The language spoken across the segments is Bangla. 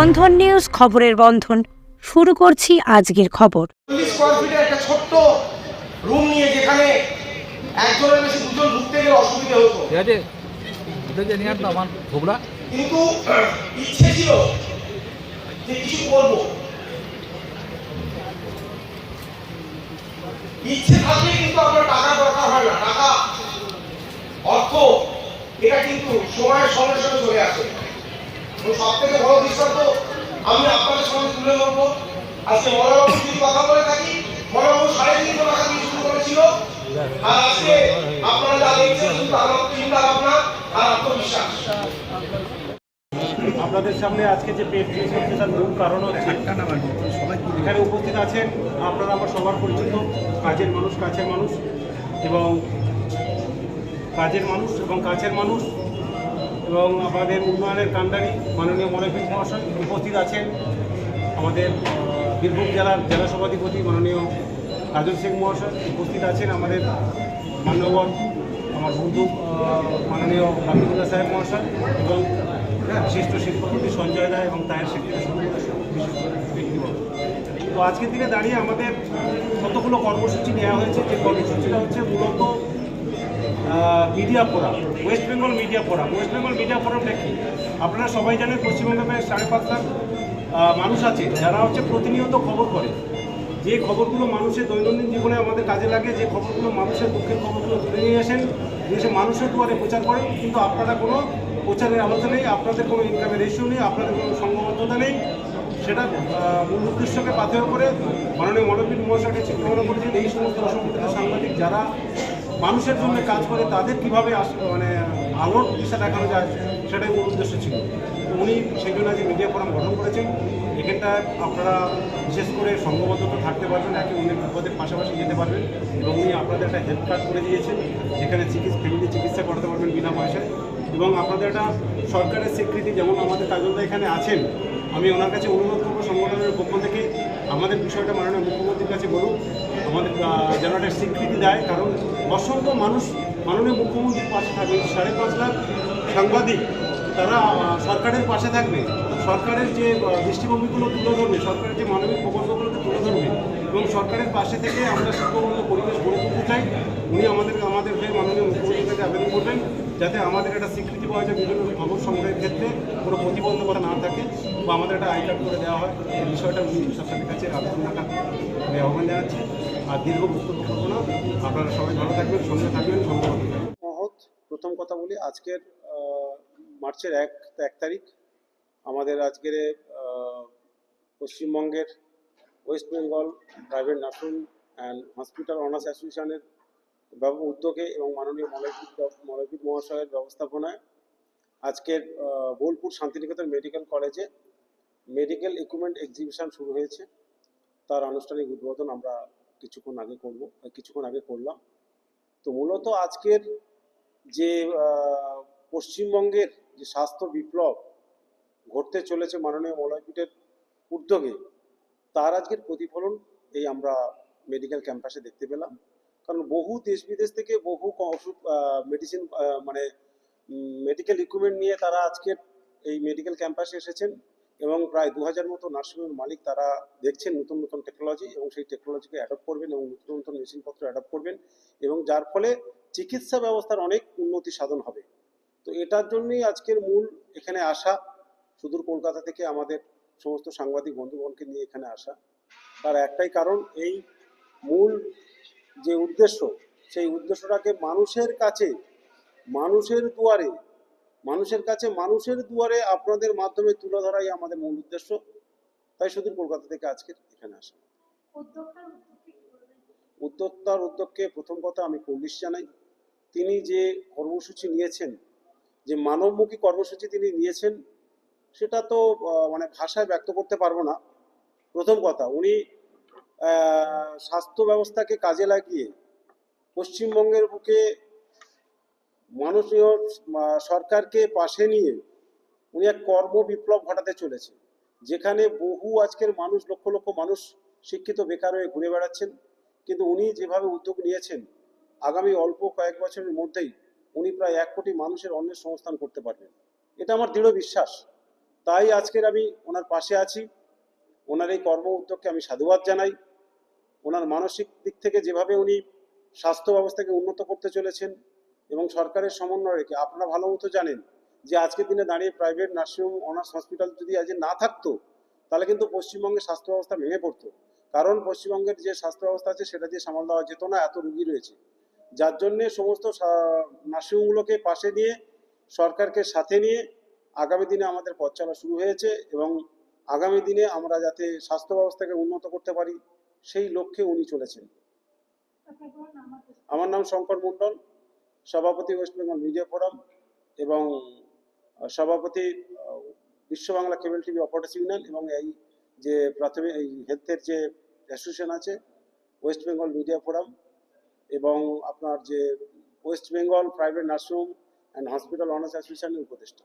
বন্ধন নিউজ খবরের বন্ধন। শুরু করছি আজকের খবর। একটা ছোট্ট রুম নিয়ে যেখানে একজনের বেশি দুজন ঢুকতে গেলে অসুবিধা হতো। ঠিক আছে? কিন্তু ইচ্ছে ছিল যে কিছু করব। ইচ্ছে থাকলে কিন্তু আপনার টাকা দরকার হয় না। টাকা অর্থ এটা কিন্তু সময়ের সঙ্গে সঙ্গে চলে আসে। আমি আপনাদের সঙ্গে তুলে ধরবো। আজকে কথা বলে থাকি সাড়ে তিনশো টাকা দিয়ে শুরু করেছিল। আর আজকে আপনারা যা দেখছেন চিন্তা ভাবনা আর আত্মবিশ্বাস। আপনাদের সামনে আজকে যে পেট ফিস তার মূল কারণ হচ্ছে এখানে উপস্থিত আছেন আপনারা আমার সবার পরিচিত, কাজের মানুষ, কাছের মানুষ এবং কাজের মানুষ এবং কাছের মানুষ। এবং আমাদের উন্নয়নের কাণ্ডারি মাননীয় মনোবিদ মহাশয় উপস্থিত আছেন। আমাদের বীরভূম জেলার জেলা সভাধিপতি মাননীয় কাজল সিং মহাশয় উপস্থিত আছেন। আমাদের মান্যবর, আমার বন্ধু মাননীয় বাকিবুল্লাহ সাহেব মহাশয় এবং বিশিষ্ট শিল্পপতি সঞ্জয় রায় এবং শিল্পী ব্যক্তিবর্গ। তো আজকের দিনে দাঁড়িয়ে আমাদের কতগুলো কর্মসূচি নেওয়া হয়েছে? যে কর্মসূচিটা হচ্ছে মূলত media forum West Bengal media forum West Bengal media ফোরামটা কি? আপনারা সবাই জানেন পশ্চিমবঙ্গে প্রায় সাড়ে পাঁচ লাখ মানুষ আছে। যারা হচ্ছে প্রতিনিয়ত খবর করে। যে খবরগুলো মানুষের দৈনন্দিন জীবনে আমাদের কাজে লাগে, যে খবরগুলো মানুষের দুঃখের খবরগুলো তুলে নিয়ে আসেন এসে মানুষের দুয়ারে প্রচার করেন। কিন্তু আপনারা কোনো প্রচারের আলোচনা নেই, আপনাদের কোনো ইনকামের রেশিও নেই, আপনাদের কোনো সংঘবদ্ধতা নেই। সেটা মূল উদ্দেশ্যকে পাথেয় করে মাননীয় মনোবীর মহাশয়কে চিন্তা করেছেন এই সমস্ত অসংগঠিত সাংবাদিক যারা মানুষের জন্য কাজ করে, তাদের কীভাবে মানে আলোর দিশা দেখানো যায় সেটাই মূল উদ্দেশ্য ছিল। উনি সেই জন্য আজকে মিডিয়া ফোরাম গঠন করেছেন। এখানটায় আপনারা বিশেষ করে সংঘবদ্ধতা থাকতে পারবেন, একে অন্যের বিপদের পাশাপাশি যেতে পারবেন এবং উনি আপনাদের একটা হেল্প কার্ড করে দিয়েছেন, যেখানে চিকিৎসা ফ্যামিলি চিকিৎসা করাতে পারবেন বিনা পয়সায়। এবং আপনাদের একটা সরকারের স্বীকৃতি যেমন আমাদের কাজলদা এখানে আছেন, আমি ওনার কাছে অনুরোধ করব সংগঠনের পক্ষ থেকে আমাদের বিষয়টা মাননীয় মুখ্যমন্ত্রীর কাছে বলুন। আমাদের যেন একটা স্বীকৃতি দেয়। কারণ অসংখ্য মানুষ, মাননীয় মুখ্যমন্ত্রীর পাশে থাকবে, সাড়ে পাঁচ লাখ সাংবাদিক, তারা সরকারের পাশে থাকবে। সরকারের যে দৃষ্টিভঙ্গিগুলো তুলে ধরবে, সরকারের যে মানবিক প্রকল্পগুলোকে তুলে ধরবে, এবং সরকারের পাশে থেকে আমরা শিল্পবন্ধ পরিবেশ গড়ে তুলতে চাই। উনি আমাদের আমাদের হয়ে মাননীয় মুখ্যমন্ত্রীর কাছে আবেদন করবেন, যাতে আমাদের একটা স্বীকৃতি পাওয়া যায় বিভিন্ন খবর সংগ্রহের ক্ষেত্রে, কোনো প্রতিবন্ধকতা না থাকে, বা আমাদের একটা আই করে দেওয়া হয়। এই বিষয়টা উনি সরকারের কাছে আবেদন আমি আহ্বান জানাচ্ছি আর দীর্ঘ বক্তব্য না। আপনারা সবাই ভালো থাকবেন, সঙ্গে থাকবেন সঙ্গে মহৎ, প্রথম কথা বলি, আজকের মার্চের এক এক তারিখ, আমাদের আজকের পশ্চিমবঙ্গের West Bengal private nursing and hospital owners অ্যাসোসিয়েশনের উদ্যোগে এবং মাননীয় মলয়জিৎ মলয়জিৎ মহাশয়ের ব্যবস্থাপনায় আজকের বোলপুর শান্তিনিকেতন মেডিকেল কলেজে মেডিকেল ইকুইপমেন্ট এক্সিবিশন শুরু হয়েছে। তার আনুষ্ঠানিক উদ্বোধন আমরা কিছুক্ষণ আগে করব কিছুক্ষণ আগে করলাম। তো মূলত আজকের যে পশ্চিমবঙ্গের যে স্বাস্থ্য বিপ্লব ঘটতে চলেছে মাননীয় মলয়পীঠের উদ্যোগে, তার আজকের প্রতিফলন এই আমরা মেডিকেল ক্যাম্পাসে দেখতে পেলাম। কারণ বহু দেশ বিদেশ থেকে বহু ওষুধ মেডিসিন মানে মেডিকেল ইকুইপমেন্ট নিয়ে তারা আজকের এই মেডিকেল ক্যাম্পাসে এসেছেন। এবং প্রায় দু হাজার মতো নার্সিংহোমের মালিক তারা দেখছেন নতুন নতুন টেকনোলজি এবং সেই টেকনোলজিকে অ্যাডপ্ট করবেন এবং নতুন নতুন মেশিনপত্র অ্যাডপ্ট করবেন এবং যার ফলে চিকিৎসা ব্যবস্থার অনেক উন্নতি সাধন হবে। তো এটার জন্যই আজকের মূল এখানে আসা। সুদূর কলকাতা থেকে আমাদের সমস্ত সাংবাদিক বন্ধুগণকে নিয়ে এখানে আসা। তার একটাই কারণ, এই মূল যে উদ্দেশ্য, সেই উদ্দেশ্যটাকে মানুষের কাছে, মানুষের দুয়ারে মানুষের কাছে মানুষের দুয়ারে আপনাদের মাধ্যমে তুলে ধরাই আমাদের মূল উদ্দেশ্য। তাই শুধু কলকাতা থেকে আজকে এখানে আসা। উদ্যোক্তার উদ্যোগকে প্রথম কথা আমি কুর্নিশ জানাই। তিনি যে কর্মসূচি নিয়েছেন যে মানবমুখী কর্মসূচি তিনি নিয়েছেন সেটা তো মানে ভাষায় ব্যক্ত করতে পারব না। প্রথম কথা উনি স্বাস্থ্য ব্যবস্থাকে কাজে লাগিয়ে পশ্চিমবঙ্গের বুকে মাননীয় সরকারকে পাশে নিয়ে উনি এক কর্ম বিপ্লব ঘটাতে চলেছে যেখানে বহু আজকের মানুষ, লক্ষ লক্ষ মানুষ শিক্ষিত বেকার হয়ে ঘুরে বেড়াচ্ছেন। কিন্তু উনি যেভাবে উদ্যোগ নিয়েছেন, আগামী অল্প কয়েক বছরের মধ্যেই উনি প্রায় এক কোটি মানুষের অন্যের সংস্থান করতে পারবেন। এটা আমার দৃঢ় বিশ্বাস। তাই আজকের আমি ওনার পাশে আছি। ওনার এই কর্ম উদ্যোগকে আমি সাধুবাদ জানাই। ওনার মানসিক দিক থেকে যেভাবে উনি স্বাস্থ্য ব্যবস্থাকে উন্নত করতে চলেছেন এবং সরকারের সমন্বয় রেখে আপনারা ভালো মতো জানেন যে আজকের দিনে দাঁড়িয়ে প্রাইভেট নার্সিংহোম অনার্স হসপিটাল যদি আজ না থাকতো তাহলে কিন্তু পশ্চিমবঙ্গের স্বাস্থ্য ব্যবস্থা ভেঙে পড়তো। কারণ পশ্চিমবঙ্গের যে স্বাস্থ্য ব্যবস্থা আছে সেটা দিয়ে সামাল দেওয়া যেত না এত রুগী রয়েছে। যার জন্যে সমস্ত নার্সিংহোমগুলোকে পাশে নিয়ে সরকারকে সাথে নিয়ে আগামী দিনে আমাদের পথ চলা শুরু হয়েছে এবং আগামী দিনে আমরা যাতে স্বাস্থ্য ব্যবস্থাকে উন্নত করতে পারি সেই লক্ষ্যে উনি চলেছেন। আমার নাম শঙ্কর মণ্ডল। সভাপতি ওয়েস্ট বেঙ্গল মিডিয়া ফোরাম এবং সভাপতি Biswa Bangla cable TV operators union এবং এই যে প্রাথমিক, এই হেলথের যে অ্যাসোসিয়েশন আছে, ওয়েস্ট বেঙ্গল মিডিয়া ফোরাম এবং আপনার যে West Bengal private nursing home and hospital owners অ্যাসোসিয়েশনের উপদেষ্টা।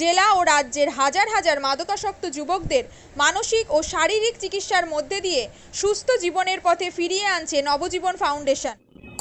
জেলা ও রাজ্যের হাজার হাজার মাদকাসক্ত যুবকদের মানসিক ও শারীরিক চিকিৎসার মধ্যে দিয়ে সুস্থ জীবনের পথে ফিরিয়ে আনছে নবজীবন ফাউন্ডেশন।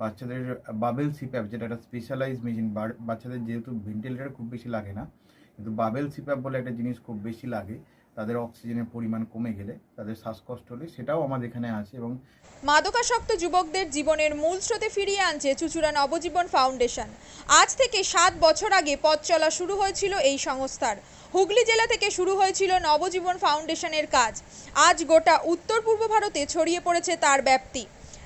বাচ্চাদের, বাবেল সিপ্যাপ যেটা একটা স্পেশালাইজ মেশিন বাচ্চাদের যেহেতু ভেন্টিলেটার খুব বেশি লাগে না, কিন্তু বাবেল সিপ্যাপ বলে একটা জিনিস খুব বেশি লাগে, তাদের অক্সিজেনের পরিমাণ কমে গেলে, তাদের শ্বাসকষ্ট হলে সেটাও আমাদের এখানে আছে এবং মাদকাসক্ত যুবকদের জীবনের মূল স্রোতে ফিরিয়ে আনছে চুচুড়া নবজীবন ফাউন্ডেশন। আজ থেকে সাত বছর আগে পথ চলা শুরু হয়েছিল এই সংস্থার। হুগলি জেলা থেকে শুরু হয়েছিল নবজীবন ফাউন্ডেশনের কাজ। আজ গোটা উত্তর পূর্ব ভারতে ছড়িয়ে পড়েছে তার ব্যাপ্তি।